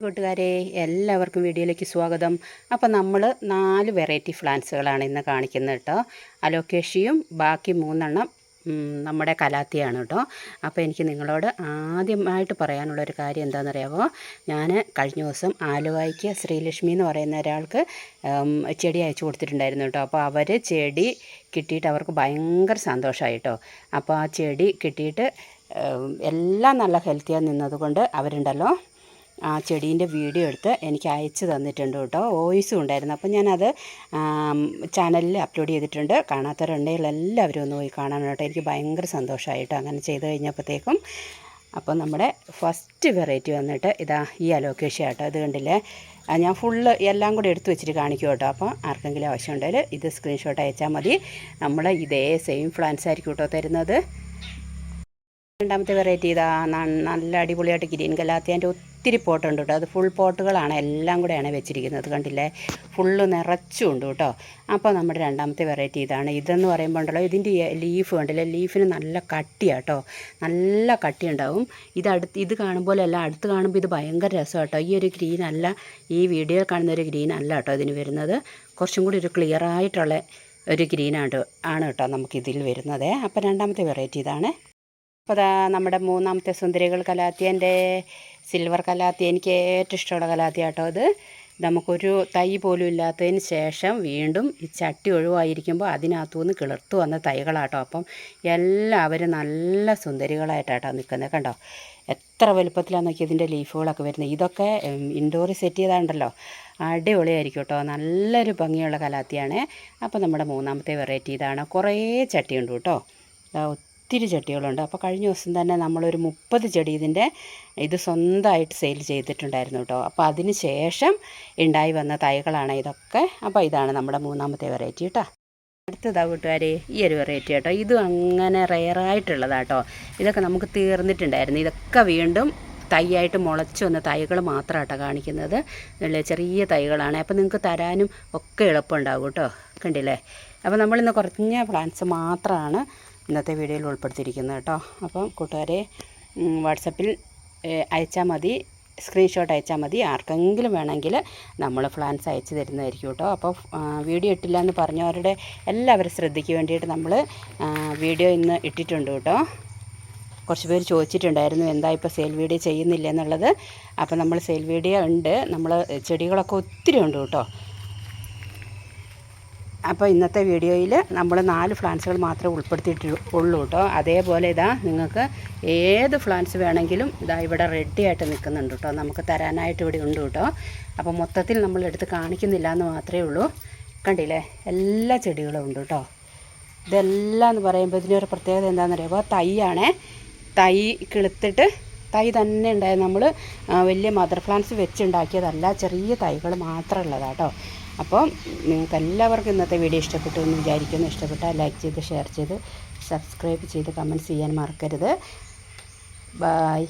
കൂട്ടുകാരെ എല്ലാവർക്കും വീഡിയോയിലേക്ക് സ്വാഗതം. അപ്പോൾ നമ്മൾ നാല് വെറൈറ്റി പ്ലാന്റ്സുകളാണ് ഇന്ന് കാണിക്കുന്നത് കേട്ടോ. അലോക്കേഷ്യയും ബാക്കി മൂന്നെണ്ണം നമ്മുടെ കലാത്തിയാണ് കേട്ടോ. അപ്പോൾ എനിക്ക് നിങ്ങളോട് ആദ്യമായിട്ട് പറയാനുള്ളൊരു കാര്യം എന്താണെന്നറിയാമോ ഞാൻ കഴിഞ്ഞ ദിവസം ആലുവായ്ക്ക് ശ്രീലക്ഷ്മി എന്ന് പറയുന്ന ഒരാൾക്ക് ചെടി അയച്ചു കൊടുത്തിട്ടുണ്ടായിരുന്നു കേട്ടോ. അപ്പോൾ അവർ ചെടി കിട്ടിയിട്ട് അവർക്ക് ഭയങ്കര സന്തോഷമായി കേട്ടോ. അപ്പോൾ ആ ചെടി കിട്ടിയിട്ട് എല്ലാം നല്ല ഹെൽത്തിയായി നിന്നതുകൊണ്ട് അവരുണ്ടല്ലോ ആ ചെടീന്റെ വീഡിയോ എടുത്ത് എനിക്ക് അയച്ചു തന്നിട്ടുണ്ട് കേട്ടോ. വോയിസും ഉണ്ടായിരുന്നു. അപ്പോൾ ഞാനത് ചാനലിൽ അപ്ലോഡ് ചെയ്തിട്ടുണ്ട്. കാണാത്തവരുണ്ടെങ്കിൽ എല്ലാവരും ഒന്ന് പോയി കാണാൻ കേട്ടോ. എനിക്ക് ഭയങ്കര സന്തോഷമായിട്ടോ അങ്ങനെ ചെയ്ത് കഴിഞ്ഞപ്പോഴത്തേക്കും അപ്പോൾ നമ്മുടെ ഫസ്റ്റ് വെറൈറ്റി വന്നിട്ട് ഇതാ ഈ അലോക്കേഷ്യ കേട്ടോ. ഇത് കണ്ടില്ലേ? ഞാൻ ഫുള്ള് എല്ലാം കൂടി എടുത്തു വെച്ചിട്ട് കാണിക്കും കേട്ടോ. അപ്പോൾ ആർക്കെങ്കിലും ആവശ്യമുണ്ടെങ്കിൽ ഇത് സ്ക്രീൻഷോട്ട് അയച്ചാൽ മതി. നമ്മൾ ഇതേ സെയിം ഫ്ലാൻസ് ആയിരിക്കും കേട്ടോ തരുന്നത്. രണ്ടാമത്തെ വെറൈറ്റി ഇതാ നല്ല അടിപൊളിയായിട്ട് ഗ്രീൻ കലാത്തിയാന്റെ ഒത്തിരി പോട്ടുണ്ട് കേട്ടോ. അത് ഫുൾ പോട്ടുകളാണ് എല്ലാം കൂടെയാണ് വെച്ചിരിക്കുന്നത്. കണ്ടില്ലേ? ഫുള്ള് നിറച്ചുണ്ട് കേട്ടോ. അപ്പോൾ നമ്മുടെ രണ്ടാമത്തെ വെറൈറ്റി ഇതാണ്. ഇതെന്ന് പറയുമ്പോൾ ഉണ്ടല്ലോ ഇതിന്റെ ലീഫ് കണ്ടില്ലേ? ലീഫിന് നല്ല കട്ടിയാണ് കേട്ടോ. നല്ല കട്ടി ഉണ്ടാവും. ഇത് അടുത്ത് ഇത് കാണുമ്പോൾ അല്ല അടുത്ത് കാണുമ്പോൾ ഇത് ഭയങ്കര രസം കേട്ടോ. ഈ ഒരു ഗ്രീൻ അല്ല ഈ വീഡിയോ കാണുന്ന ഒരു ഗ്രീൻ അല്ല കേട്ടോ ഇതിന് വരുന്നത്. കുറച്ചും കൂടി ഒരു ക്ലിയർ ആയിട്ടുള്ള ഒരു ഗ്രീനാണ് ആണ് കേട്ടോ നമുക്കിതിൽ വരുന്നത്. അപ്പോൾ രണ്ടാമത്തെ വെറൈറ്റി ഇതാണ്. അപ്പോൾ നമ്മുടെ മൂന്നാമത്തെ സുന്ദരികൾ കലാത്തിയന്റെ സിൽവർ കലാത്തി. എനിക്ക് ഏറ്റവും ഇഷ്ടമുള്ള കലാത്തി കേട്ടോ അത് നമുക്കൊരു തൈ പോലും ഇല്ലാത്തതിന് ശേഷം വീണ്ടും ഈ ചട്ടി ഒഴിവായിരിക്കുമ്പോൾ അതിനകത്തുനിന്ന് കിളിർത്ത് വന്ന തൈകളാട്ടോ. അപ്പം എല്ലാവരും നല്ല സുന്ദരികളായിട്ടാട്ടോ നിൽക്കുന്നത്. കണ്ടോ? എത്ര വലുപ്പത്തിലാണ് നോക്കി ഇതിന്റെ ലീഫുകളൊക്കെ വരുന്നത്. ഇതൊക്കെ ഇൻഡോറിൽ സെറ്റ് ചെയ്താണ്ടല്ലോ. അടിപൊളിയായിരിക്കും കേട്ടോ നല്ലൊരു ഭംഗിയുള്ള കലാത്തിയാണ്. അപ്പോൾ നമ്മുടെ മൂന്നാമത്തെ വെറൈറ്റി ഇതാണ്. കുറേ ചട്ടിയുണ്ട് കേട്ടോ. ഒത്തിരി ചെടികളുണ്ട്. അപ്പോൾ കഴിഞ്ഞ ദിവസം തന്നെ നമ്മളൊരു മുപ്പത് ചെടി ഇതിന്റെ ഇത് സ്വന്തമായിട്ട് സെയിൽ ചെയ്തിട്ടുണ്ടായിരുന്നു കേട്ടോ അപ്പോൾ അതിന് ശേഷം ഉണ്ടായി വന്ന തൈകളാണ് ഇതൊക്കെ. അപ്പോൾ ഇതാണ് നമ്മുടെ മൂന്നാമത്തെ വെറൈറ്റി കേട്ടോ അടുത്തതാ കൂട്ടുകാരെ ഈ ഒരു വെറൈറ്റി കേട്ടോ ഇതും അങ്ങനെ റെയറായിട്ടുള്ളതാട്ടോ ഇതൊക്കെ നമുക്ക് തീർന്നിട്ടുണ്ടായിരുന്നു. ഇതൊക്കെ വീണ്ടും തൈയായിട്ട് മുളച്ച് വന്ന തൈകൾ മാത്രമാട്ടോ കാണിക്കുന്നത്. ചെറിയ തൈകളാണ്. അപ്പോൾ നിങ്ങൾക്ക് തരാനും ഒക്കെ എളുപ്പമുണ്ടാകും കേട്ടോ കണ്ടില്ലേ? അപ്പോൾ നമ്മളിന്ന് കുറഞ്ഞ പ്ലാന്റ്സ് മാത്രമാണ് ഇന്നത്തെ വീഡിയോയിൽ ഉൾപ്പെടുത്തിയിരിക്കുന്നത് കേട്ടോ. അപ്പം കൂട്ടുകാരെ വാട്സപ്പിൽ അയച്ചാൽ മതി സ്ക്രീൻഷോട്ട് അയച്ചാൽ മതി. ആർക്കെങ്കിലും വേണമെങ്കിൽ നമ്മൾ പ്ലാൻസ് അയച്ചു തരുന്നതായിരിക്കും കേട്ടോ. അപ്പോൾ വീഡിയോ ഇട്ടില്ല എന്ന് പറഞ്ഞവരുടെ എല്ലാവരും ശ്രദ്ധയ്ക്ക് വേണ്ടിയിട്ട് നമ്മൾ വീഡിയോ ഇന്ന് ഇട്ടിട്ടുണ്ട് കേട്ടോ. കുറച്ച് പേര് ചോദിച്ചിട്ടുണ്ടായിരുന്നു എന്താ ഇപ്പോൾ സെയിൽ വീഡിയോ ചെയ്യുന്നില്ല എന്നുള്ളത്. അപ്പോൾ നമ്മൾ സെയിൽ വീഡിയോ ഉണ്ട്. നമ്മൾ ചെടികളൊക്കെ ഒത്തിരി ഉണ്ട് കേട്ടോ. അപ്പോൾ ഇന്നത്തെ വീഡിയോയിൽ നമ്മൾ നാല് ഫ്ലാൻസുകൾ മാത്രമേ ഉൾപ്പെടുത്തിയിട്ട് ഉള്ളൂ കേട്ടോ. അതേപോലെ ഇതാ നിങ്ങൾക്ക് ഏത് ഫ്ലാൻസ് വേണമെങ്കിലും ഇതാ ഇവിടെ റെഡി ആയിട്ട് നിൽക്കുന്നുണ്ട് കേട്ടോ. നമുക്ക് തരാനായിട്ട് ഇവിടെ ഉണ്ട് കേട്ടോ. അപ്പോൾ മൊത്തത്തിൽ നമ്മൾ എടുത്ത് കാണിക്കുന്നില്ല എന്ന് മാത്രമേ ഉള്ളൂ. കണ്ടില്ലേ? എല്ലാ ചെടികളും ഉണ്ട് കേട്ടോ. ഇതെല്ലാം എന്ന് പറയുമ്പോൾ ഇതിനൊരു പ്രത്യേകത എന്താണെന്ന് അറിയാമോ തൈയാണേ. തൈ കിളുത്തിട്ട് തൈ തന്നെ ഉണ്ടായത് നമ്മൾ വലിയ മദർ പ്ലാന്റ്സ് വെച്ചുണ്ടാക്കിയതല്ല. ചെറിയ തൈകൾ മാത്രമുള്ളതാണ് കേട്ടോ. അപ്പോൾ നിങ്ങൾക്ക് എല്ലാവർക്കും ഇന്നത്തെ വീഡിയോ ഇഷ്ടപ്പെട്ടു എന്ന് വിചാരിക്കുന്നു. ഇഷ്ടപ്പെട്ടാൽ ലൈക്ക് ചെയ്ത് ഷെയർ ചെയ്ത് സബ്സ്ക്രൈബ് ചെയ്ത് കമന്റ്സ് ചെയ്യാൻ മറക്കരുത്. ബായ്